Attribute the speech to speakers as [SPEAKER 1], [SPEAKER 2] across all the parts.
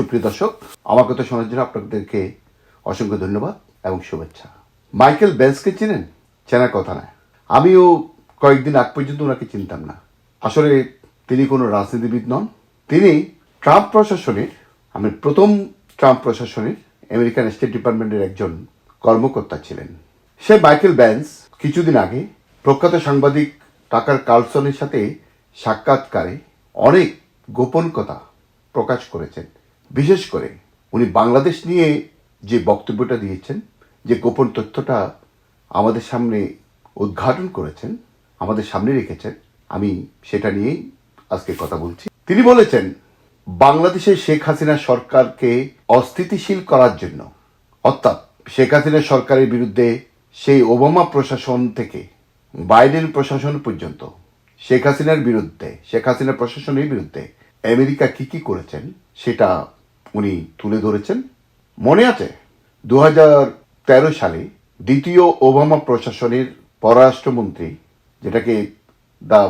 [SPEAKER 1] সুপ্রিয় দর্শক, আমার কথা শোনার জন্য আপনাদেরকে অসংখ্য ধন্যবাদ এবং শুভেচ্ছা। মাইকেল বেন্সকে চিনেন? চেনার কথা না আমিও কয়েকদিন আগ পর্যন্ত ওনাকে চিনতাম না। আসলে তিনি কোনো রাজনীতিবিদ নন। তিনি ট্রাম্প প্রশাসনের, আমি প্রথম ট্রাম্প প্রশাসনের আমেরিকান স্টেট ডিপার্টমেন্টের একজন কর্মকর্তা ছিলেন। সে মাইকেল ব্যান্স কিছুদিন আগে প্রখ্যাত সাংবাদিক টাকার কার্লসনের সাথে সাক্ষাৎকারে অনেক গোপন কথা প্রকাশ করেছেন। বিশেষ করে উনি বাংলাদেশ নিয়ে যে বক্তব্যটা দিয়েছেন, যে গোপন তথ্যটা আমাদের সামনে উদ্ঘাটন করেছেন, আমাদের সামনে রেখেছেন, আমি সেটা নিয়েই আজকে কথা বলছি। তিনি বলেছেন বাংলাদেশের শেখ হাসিনা সরকারকে অস্থিতিশীল করার জন্য, অর্থাৎ শেখ হাসিনা সরকারের বিরুদ্ধে সেই ওবামা প্রশাসন থেকে, বাইডেন প্রশাসন পর্যন্ত, শেখ হাসিনার বিরুদ্ধে, শেখ হাসিনা প্রশাসনের বিরুদ্ধে আমেরিকা কি কি করেছেন, সেটা উনি তুলে ধরেছেন। মনে আছে দু তেরো সালে দ্বিতীয় ওবামা প্রশাসনের পররাষ্ট্রমন্ত্রী, যেটাকে দ্য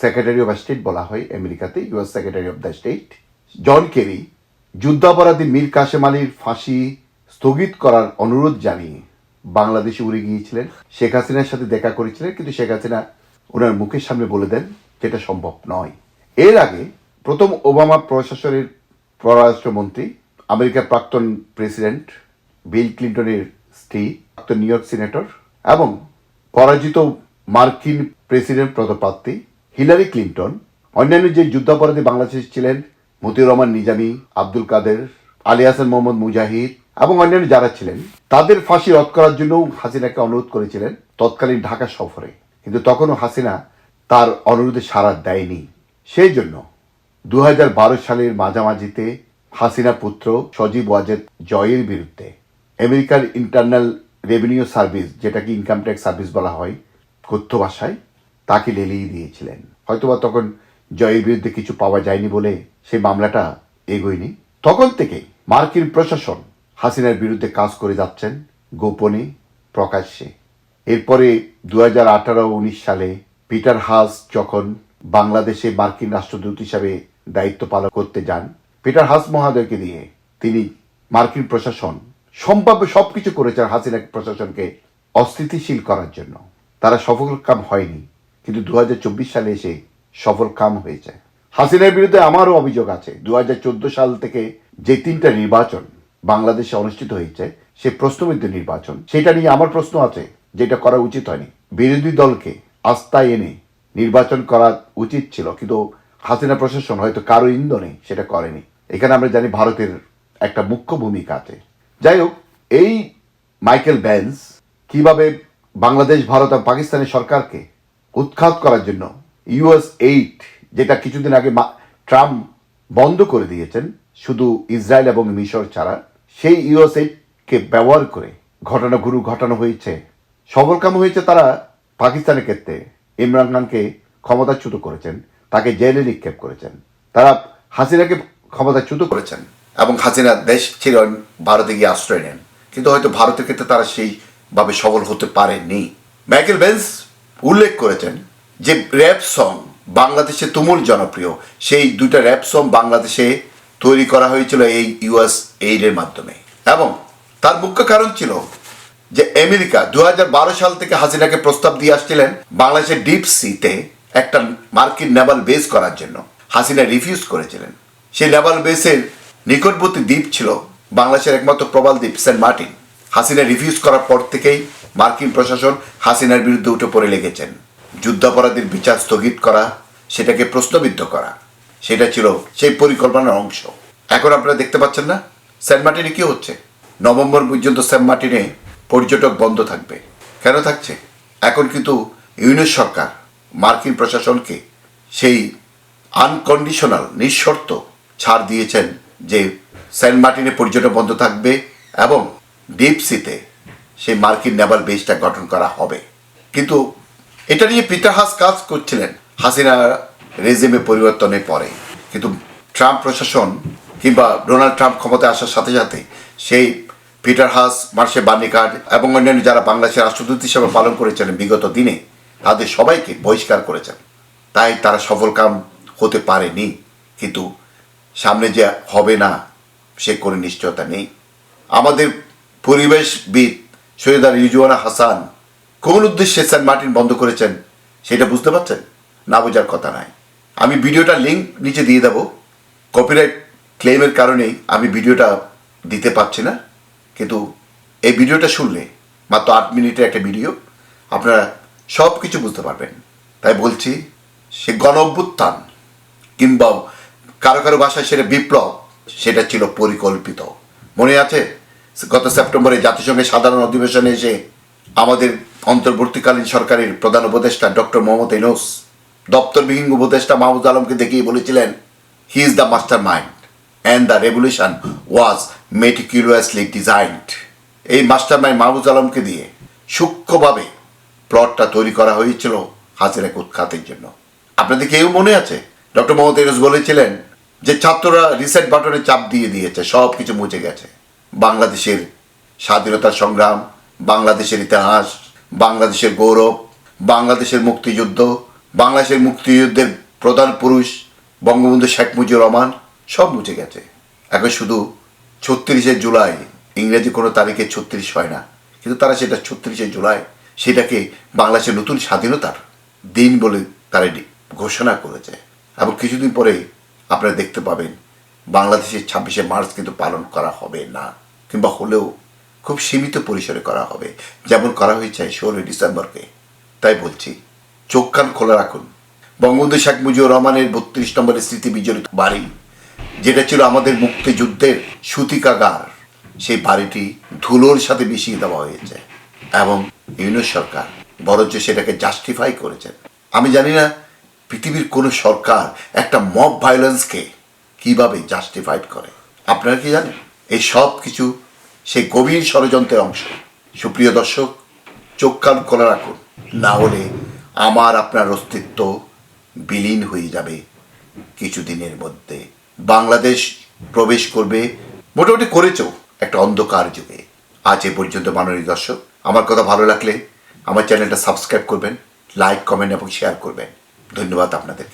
[SPEAKER 1] সেক্রেটারি অফ স্টেট বলা হয় আমেরিকাতে US secretary of the state, John Kerry যুদ্ধাপরাধী Mir Kashem আলীর ফাঁসি স্থগিত করার অনুরোধ জানিয়ে বাংলাদেশে উড়ে গিয়েছিলেন। শেখ হাসিনার সাথে দেখা করেছিলেন, কিন্তু শেখ হাসিনা ওনার মুখের সামনে বলে দেন, যেটা সম্ভব নয়। এর আগে প্রথম ওবামা প্রশাসনের পররাষ্ট্রমন্ত্রী, আমেরিকার প্রাক্তন প্রেসিডেন্ট বিল ক্লিন্টনের স্ত্রী, প্রাক্তন নিউ ইয়র্ক সিনেটর এবং পরাজিত মার্কিন প্রেসিডেন্ট পদপ্রার্থী হিলারি ক্লিন্টন, অন্যান্য যে যুদ্ধাপরাধী বাংলাদেশ ছিলেন মতিউর রহমান, নিজামী আব্দুল কাদের, আলী হাসান মোহাম্মদ মুজাহিদ এবং অন্যান্য যারা ছিলেন, তাদের ফাঁসি রদ করার জন্যও হাসিনাকে অনুরোধ করেছিলেন তৎকালীন ঢাকা সফরে। কিন্তু তখনও হাসিনা তার অনুরোধে সাড়া দেয়নি। সেই জন্য দু হাজার বারো সালের মাঝামাঝিতে হাসিনা পুত্র সজীব ওয়াজেদ জয়ের বিরুদ্ধে আমেরিকার ইন্টারনাল রেভিনিউ সার্ভিস, যেটাকে ইনকাম ট্যাক্স সার্ভিস বলা হয় কথ্য ভাষায় তাকে লেলিয়ে দিয়েছিলেন। হয়তোবা তখন জয়ের বিরুদ্ধে কিছু পাওয়া যায়নি বলে সেই মামলাটা এগোয়নি। তখন থেকে মার্কিন প্রশাসন হাসিনার বিরুদ্ধে কাজ করে যাচ্ছেন গোপনে প্রকাশ্যে। এরপরে দু হাজার আঠারো উনিশ সালে পিটার হাস যখন বাংলাদেশে মার্কিন রাষ্ট্রদূত হিসাবে দায়িত্ব পালন করতে যান। পিটার হাস মহাদয়কে দিয়ে তিনি মার্কিন প্রশাসন সম্ভাব্য সবকিছু করেছেন হাসিনা প্রশাসনকে অস্থিতিশীল করার জন্য। তারা সফল কাম হয়নি, কিন্তু দু সালে এসে সফল কাম হয়েছে। হাসিনার বিরুদ্ধে আমারও অভিযোগ আছে। দু হাজার চোদ্দ সাল থেকে যে তিনটা নির্বাচন বাংলাদেশে অনুষ্ঠিত হয়েছে, সে প্রশ্নবিদ্ধ নির্বাচন। সেটা নিয়ে আমার প্রশ্ন আছে, যেটা করা উচিত হয়নি। বিরোধী দলকে আস্থায় এনে নির্বাচন করা উচিত ছিল, কিন্তু হাসিনা প্রশাসন হয়তো কারও ইন্ধনে সেটা করেনি। এখানে আমরা জানি ভারতের একটা মুখ্য ভূমিকা আছে। যাই হোক, এই মাইকেল ব্যান্স কীভাবে বাংলাদেশ, ভারত এবং পাকিস্তানের সরকারকে উৎখাত করার জন্য ইউএস এইট, যেটা কিছুদিন আগে ট্রাম্প বন্ধ করে দিয়েছেন, শুধু ইসরায়েল এবং মিশর ছাড়া, সেই ইউএস এইটকে ব্যবহার করে ঘটনাগুরু ঘটানো হয়েছে। সফলকাম হয়েছে তারা পাকিস্তানের ক্ষেত্রে। ইমরান খানকে ক্ষমতাচ্যুত করেছেন। তাকে জেলে নিক্ষেপ করেছেন। তারা হাসিনাকে ক্ষমতাচ্যুত করেছেন এবং হাসিনা দেশ ছেড়ে ভারতে গিয়ে আশ্রয় নেন। কিন্তু হয়তো ভারতের ক্ষেত্রে তারা সেইভাবে সফল হতে পারেনি। মাইকেল বেন্স উল্লেখ করেছেন যে র্যাপ সং বাংলাদেশে তুমুল জনপ্রিয়, সেই দুইটা র্যাপ সং বাংলাদেশে তৈরি করা হয়েছিল এই ইউএস এইডের মাধ্যমে। এবং তার মুখ্য কারণ ছিল যে আমেরিকা দু হাজার বারো সাল থেকে হাসিনাকে প্রস্তাব দিয়ে আসছিলেন বাংলাদেশের ডিপ সিতে একটা মার্কিন নেভাল বেস করার জন্য হাসিনা রিফিউজ করেছিলেন। সেই নেভাল বেসের নিকটবর্তী দ্বীপ ছিল বাংলাদেশের একমাত্র প্রবাল দ্বীপ, সেন্ট মার্টিন। হাসিনা রিফিউজ করার পর থেকেই মার্কিন প্রশাসন হাসিনার বিরুদ্ধে উঠে পড়ে লেগেছেন। যুদ্ধাপরাধীর বিচার স্থগিত করা, সেটাকে প্রশ্নবিদ্ধ করা, সেটা ছিল সেই পরিকল্পনার অংশ। এখন আপনারা দেখতে পাচ্ছেন না, সেন্ট মার্টিনে কি হচ্ছে? নভেম্বর পর্যন্ত সেন্ট মার্টিনে পর্যটক বন্ধ থাকবে। কেন থাকছে? এখন কিন্তু ইউনিট সরকার মার্কিন প্রশাসনকে সেই আনকন্ডিশনাল নিঃশর্ত ছাড় দিয়েছেন যে সেন্ট মার্টিনে পর্যটন বন্ধ থাকবে এবং ডিপসিতে সেই মার্কিন নেভাল বেসটা গঠন করা হবে। কিন্তু এটা নিয়ে পিটার হাস কাজ করছিলেন হাসিনা রেজিমে পরিবর্তনের পরে। কিন্তু ট্রাম্প প্রশাসন কিংবা ডোনাল্ড ট্রাম্প ক্ষমতায় আসার সাথে সাথে সেই পিটার হাস, মার্শে বার্নিকার্ড এবং অন্যান্য যারা বাংলাদেশের রাষ্ট্রদূত হিসেবে পালন করেছিলেন বিগত দিনে তাদের সবাইকে বহিষ্কার করেছেন। তাই তারা সফল কাম হতে পারেনি, কিন্তু সামনে যে হবে না,
[SPEAKER 2] সে কোনো নিশ্চয়তা নেই। আমাদের পরিবেশবিদ সৈয়দার রিজওয়ানা হাসান কোন উদ্দেশ্যে সেন্ট মার্টিন বন্ধ করেছেন সেটা বুঝতে পারছেন? না বোঝার কথা নাই। আমি ভিডিওটা লিঙ্ক নিচে দিয়ে দেবো। কপিরাইট ক্লেমের কারণেই আমি ভিডিওটা দিতে পারছি না। কিন্তু এই ভিডিওটা শুনলে, মাত্র আট মিনিটের একটা ভিডিও, আপনারা সব কিছু বুঝতে পারবেন। তাই বলছি, সে গণ অভ্যুত্থান কিংবা কারও কারও ভাষায় সেটা বিপ্লব, সেটা ছিল পরিকল্পিত। মনে আছে? গত সেপ্টেম্বরে জাতিসংঘের সাধারণ অধিবেশনে এসে আমাদের অন্তর্বর্তীকালীন সরকারের প্রধান উপদেষ্টা ডক্টর মোহাম্মদ ইনোস দপ্তরবিহীন উপদেষ্টা মাহমুদ আলমকে দেখিয়ে বলেছিলেন he is the master mind and the revolution was meticulously designed এই মাস্টার মাইন্ড মাহমুদ আলমকে দিয়ে সূক্ষ্মভাবে প্লটটা তৈরি করা হয়েছিল হাসিনাকে উৎখাতের জন্য। আপনাদের কেউ মনে আছে? ডক্টর মোহাম্মদ ইউনুস বলেছিলেন যে ছাত্ররা রিসেট বাটনে চাপ দিয়ে দিয়েছে সব কিছু মুছে গেছে। বাংলাদেশের স্বাধীনতার সংগ্রাম, বাংলাদেশের ইতিহাস, বাংলাদেশের গৌরব, বাংলাদেশের মুক্তিযুদ্ধ, বাংলাদেশের মুক্তিযুদ্ধের প্রধান পুরুষ বঙ্গবন্ধু শেখ মুজিবুর রহমান, সব মুছে গেছে। এখন শুধু ছত্রিশে জুলাই, ইংরেজি কোনো তারিখে ছত্রিশ হয় না। কিন্তু তারা সেটা ছত্রিশে জুলাই সেটাকে বাংলাদেশের নতুন স্বাধীনতার দিন বলে তারা ঘোষণা করেছে। এবং কিছুদিন পরে আপনারা দেখতে পাবেন, বাংলাদেশের ছাব্বিশে মার্চ কিন্তু পালন করা হবে না, কিংবা হলেও খুব সীমিত পরিসরে করা হবে। যেমন করা হয়েছে ষোলোই ডিসেম্বরকে। তাই বলছি, চোখ কান খোলা রাখুন। বঙ্গবন্ধু শেখ মুজিবুর রহমানের বত্রিশ নম্বরের স্মৃতি বিজড়িত বাড়ি, যেটা ছিল আমাদের মুক্তিযুদ্ধের সুতিকাগার, সেই বাড়িটি ধুলোর সাথে মিশিয়ে দেওয়া হয়েছে। এবং ইউনিয়ন সরকার, বরঞ্চ সেটাকে জাস্টিফাই করেছেন। আমি জানি না পৃথিবীর কোনো সরকার একটা মব ভায়োলেন্সকে কীভাবে জাস্টিফাইড করে। আপনারা কি জানেন? এই সব কিছু সেই গভীর ষড়যন্ত্রের অংশ। সুপ্রিয় দর্শক, চোখ কান খোলা রাখুন। না হলে আমার আপনার অস্তিত্ব বিলীন হয়ে যাবে কিছুদিনের মধ্যে। বাংলাদেশ প্রবেশ করবে মোটামুটি করেছ একটা অন্ধকার যুগে। আজ এ পর্যন্ত মাননীয় দর্শক আমার কথা ভালো লাগলে আমার চ্যানেলটা সাবস্ক্রাইব করবেন লাইক কমেন্ট এবং শেয়ার করবেন। ধন্যবাদ আপনাদেরকে।